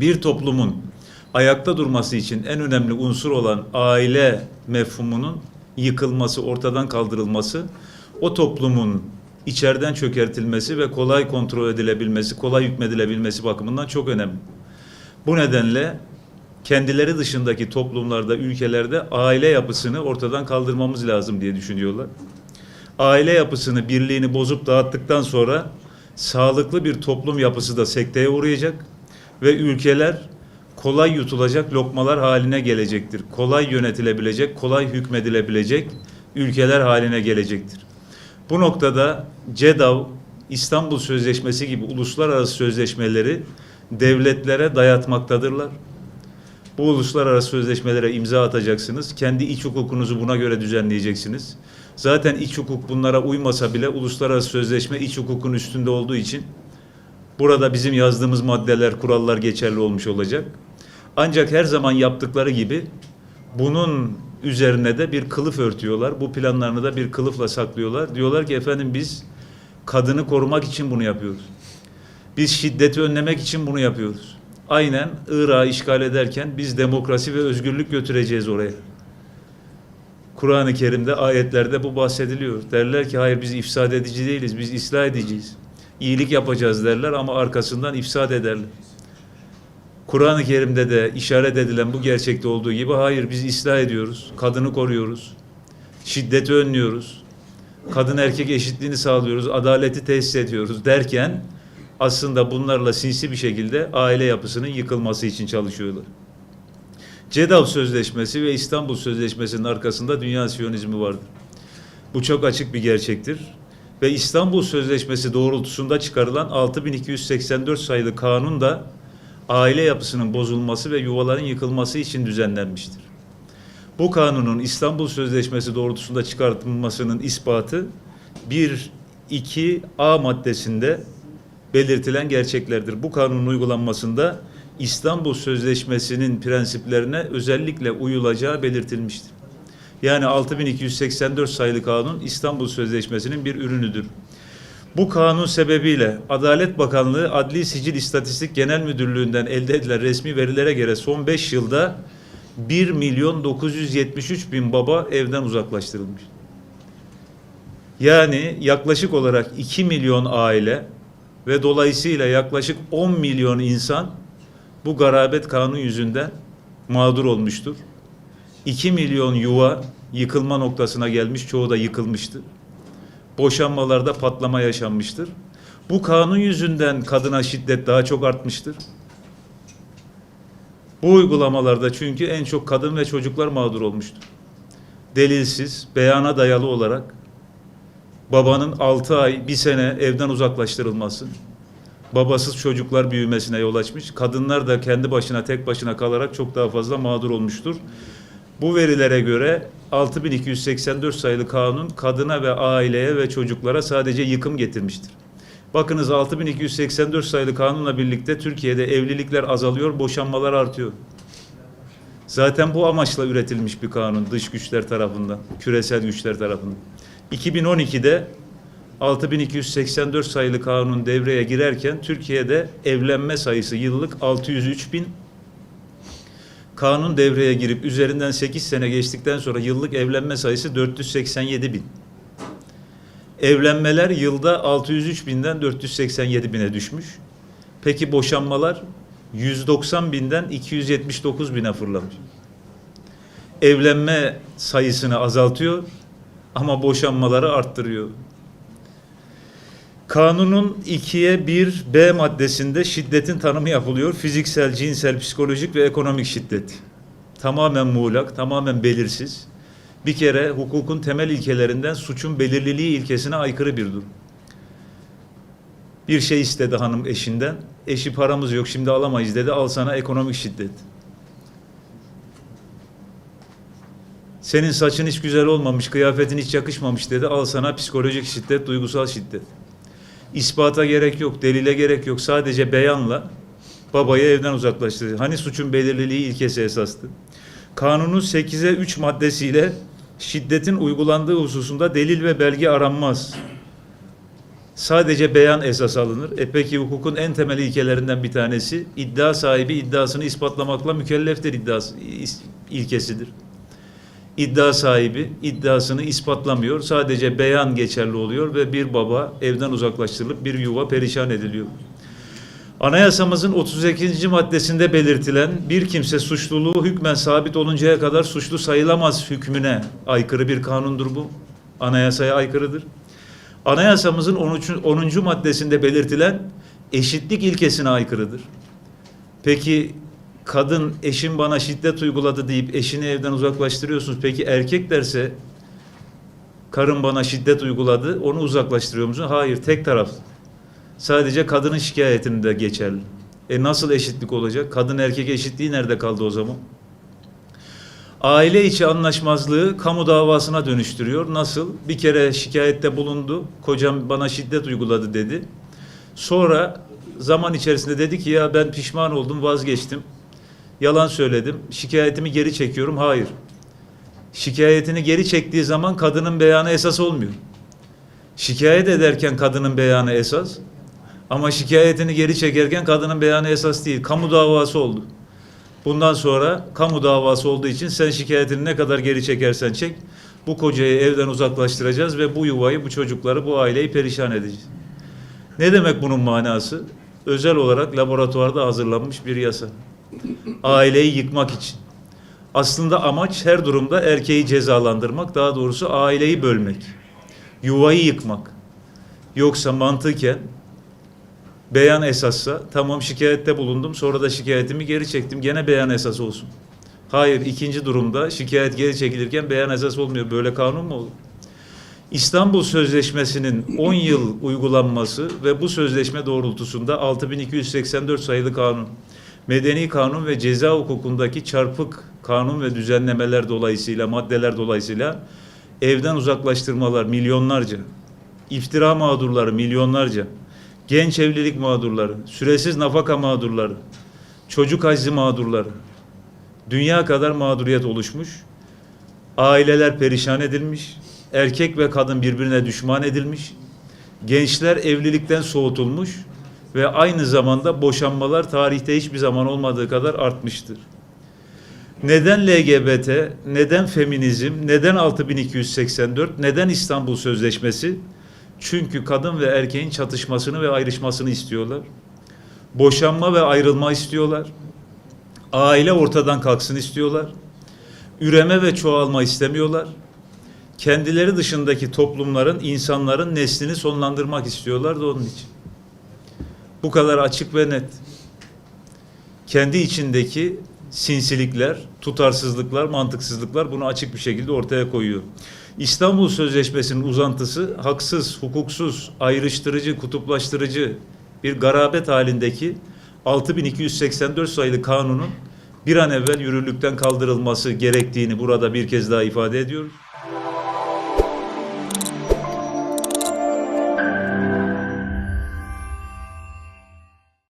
bir toplumun ayakta durması için en önemli unsur olan aile mefhumunun yıkılması, ortadan kaldırılması, o toplumun içeriden çökertilmesi ve kolay kontrol edilebilmesi, kolay hükmedilebilmesi bakımından çok önemli. Bu nedenle kendileri dışındaki toplumlarda, ülkelerde aile yapısını ortadan kaldırmamız lazım diye düşünüyorlar. Aile yapısını, birliğini bozup dağıttıktan sonra sağlıklı bir toplum yapısı da sekteye uğrayacak ve ülkeler kolay yutulacak lokmalar haline gelecektir. Kolay yönetilebilecek, kolay hükmedilebilecek ülkeler haline gelecektir. Bu noktada CEDAW, İstanbul Sözleşmesi gibi uluslararası sözleşmeleri devletlere dayatmaktadırlar. Bu uluslararası sözleşmelere imza atacaksınız. Kendi iç hukukunuzu buna göre düzenleyeceksiniz. Zaten iç hukuk bunlara uymasa bile uluslararası sözleşme iç hukukun üstünde olduğu için burada bizim yazdığımız maddeler, kurallar geçerli olmuş olacak. Ancak her zaman yaptıkları gibi bunun üzerine de bir kılıf örtüyorlar. Bu planlarını da bir kılıfla saklıyorlar. Diyorlar ki efendim biz kadını korumak için bunu yapıyoruz. Biz şiddeti önlemek için bunu yapıyoruz. Aynen Irak'ı işgal ederken biz demokrasi ve özgürlük götüreceğiz oraya. Kur'an-ı Kerim'de ayetlerde bu bahsediliyor. Derler ki hayır biz ifsad edici değiliz, biz ıslah edeceğiz. İyilik yapacağız derler ama arkasından ifsad ederler. Kur'an-ı Kerim'de de işaret edilen bu gerçekte olduğu gibi hayır biz ıslah ediyoruz, kadını koruyoruz, şiddeti önlüyoruz, kadın erkek eşitliğini sağlıyoruz, adaleti tesis ediyoruz derken aslında bunlarla sinsi bir şekilde aile yapısının yıkılması için çalışıyorlar. CEDAW Sözleşmesi ve İstanbul Sözleşmesi'nin arkasında dünya siyonizmi vardır. Bu çok açık bir gerçektir. Ve İstanbul Sözleşmesi doğrultusunda çıkarılan 6284 sayılı kanun da aile yapısının bozulması ve yuvaların yıkılması için düzenlenmiştir. Bu kanunun İstanbul Sözleşmesi doğrultusunda çıkartılmasının ispatı 1 2 A maddesinde belirtilen gerçeklerdir. Bu kanunun uygulanmasında İstanbul Sözleşmesi'nin prensiplerine özellikle uyulacağı belirtilmiştir. Yani 6284 sayılı kanun İstanbul Sözleşmesi'nin bir ürünüdür. Bu kanun sebebiyle Adalet Bakanlığı Adli Sicil İstatistik Genel Müdürlüğü'nden elde edilen resmi verilere göre son 5 yılda 1 milyon 973 bin baba evden uzaklaştırılmış. Yani yaklaşık olarak 2 milyon aile ve dolayısıyla yaklaşık 10 milyon insan bu garabet kanunu yüzünden mağdur olmuştur. 2 milyon yuva yıkılma noktasına gelmiş, çoğu da yıkılmıştır. Boşanmalarda patlama yaşanmıştır. Bu kanun yüzünden kadına şiddet daha çok artmıştır. Bu uygulamalarda çünkü en çok kadın ve çocuklar mağdur olmuştur. Delilsiz, beyana dayalı olarak babanın 6 ay, bir sene evden uzaklaştırılması, babasız çocuklar büyümesine yol açmış. Kadınlar da kendi başına, tek başına kalarak çok daha fazla mağdur olmuştur. Bu verilere göre 6284 sayılı kanun kadına ve aileye ve çocuklara sadece yıkım getirmiştir. Bakınız 6284 sayılı kanunla birlikte Türkiye'de evlilikler azalıyor, boşanmalar artıyor. Zaten bu amaçla üretilmiş bir kanun dış güçler tarafından, küresel güçler tarafından. 2012'de 6284 sayılı kanun devreye girerken Türkiye'de evlenme sayısı yıllık 603 bin. Kanun devreye girip üzerinden 8 sene geçtikten sonra yıllık evlenme sayısı 487 bin. Evlenmeler yılda 603 binden 487 bine düşmüş. Peki boşanmalar 190 binden 279 bine fırlamış. Evlenme sayısını azaltıyor ama boşanmaları arttırıyor. Kanunun 2'ye 1 B maddesinde şiddetin tanımı yapılıyor. Fiziksel, cinsel, psikolojik ve ekonomik şiddet. Tamamen muğlak, tamamen belirsiz. Bir kere hukukun temel ilkelerinden suçun belirliliği ilkesine aykırı bir durum. Bir şey istedi hanım eşinden. Eşi paramız yok şimdi alamayız dedi. Al sana ekonomik şiddet. Senin saçın hiç güzel olmamış, kıyafetin hiç yakışmamış dedi. Al sana psikolojik şiddet, duygusal şiddet. İspata gerek yok, delile gerek yok. Sadece beyanla babayı evden uzaklaştırdı. Hani suçun belirliliği ilkesi esastı. Kanunun 8'e 3 maddesiyle şiddetin uygulandığı hususunda delil ve belge aranmaz. sadece beyan esas alınır. E peki hukukun en temel ilkelerinden bir tanesi iddia sahibi iddiasını ispatlamakla mükelleftir iddiası ilkesidir. İddia sahibi iddiasını ispatlamıyor. Sadece beyan geçerli oluyor ve bir baba evden uzaklaştırılıp bir yuva perişan ediliyor. Anayasamızın 32. maddesinde belirtilen bir kimse suçluluğu hükmen sabit oluncaya kadar suçlu sayılamaz hükmüne aykırı bir kanundur bu. Anayasaya aykırıdır. Anayasamızın 13. 10. maddesinde belirtilen eşitlik ilkesine aykırıdır. Peki kadın eşim bana şiddet uyguladı deyip eşini evden uzaklaştırıyorsunuz. Peki erkek derse karım bana şiddet uyguladı onu uzaklaştırıyor musun? Hayır tek taraf. Sadece kadının şikayetinde geçerli. E nasıl eşitlik olacak? Kadın erkek eşitliği nerede kaldı o zaman? Aile içi anlaşmazlığı kamu davasına dönüştürüyor. Nasıl? Bir kere şikayette bulundu. Kocam bana şiddet uyguladı dedi. Sonra zaman içerisinde dedi ki ya ben pişman oldum vazgeçtim. Yalan söyledim. Şikayetimi geri çekiyorum. Hayır. Şikayetini geri çektiği zaman kadının beyanı esas olmuyor. Şikayet ederken kadının beyanı esas. Ama şikayetini geri çekerken kadının beyanı esas değil. Kamu davası oldu. Bundan sonra kamu davası olduğu için sen şikayetini ne kadar geri çekersen çek bu kocayı evden uzaklaştıracağız ve bu yuvayı, bu çocukları, bu aileyi perişan edeceğiz. Ne demek bunun manası? Özel olarak laboratuvarda hazırlanmış bir yasa. Aileyi yıkmak için. Aslında amaç her durumda erkeği cezalandırmak, daha doğrusu aileyi bölmek. Yuvayı yıkmak. Yoksa mantıken beyan esassa tamam şikayette bulundum sonra da şikayetimi geri çektim gene beyan esas olsun. Hayır ikinci durumda şikayet geri çekilirken beyan esas olmuyor. Böyle kanun mu olur? İstanbul Sözleşmesi'nin 10 yıl uygulanması ve bu sözleşme doğrultusunda 6284 sayılı kanun, medeni kanun ve ceza hukukundaki çarpık kanun ve düzenlemeler dolayısıyla, maddeler dolayısıyla evden uzaklaştırmalar milyonlarca, iftira mağdurları milyonlarca, genç evlilik mağdurları, süresiz nafaka mağdurları, çocuk haczı mağdurları, dünya kadar mağduriyet oluşmuş, aileler perişan edilmiş, erkek ve kadın birbirine düşman edilmiş, gençler evlilikten soğutulmuş ve aynı zamanda boşanmalar tarihte hiçbir zaman olmadığı kadar artmıştır. Neden LGBT, neden feminizm, neden 6284, neden İstanbul Sözleşmesi? Çünkü kadın ve erkeğin çatışmasını ve ayrışmasını istiyorlar. Boşanma ve ayrılma istiyorlar. Aile ortadan kalksın istiyorlar. Üreme ve çoğalma istemiyorlar. Kendileri dışındaki toplumların, insanların neslini sonlandırmak istiyorlar da onun için. Bu kadar açık ve net. Kendi içindeki sinsilikler, tutarsızlıklar, mantıksızlıklar bunu açık bir şekilde ortaya koyuyor. İstanbul Sözleşmesi'nin uzantısı haksız, hukuksuz, ayrıştırıcı, kutuplaştırıcı bir garabet halindeki 6284 sayılı kanunun bir an evvel yürürlükten kaldırılması gerektiğini burada bir kez daha ifade ediyoruz.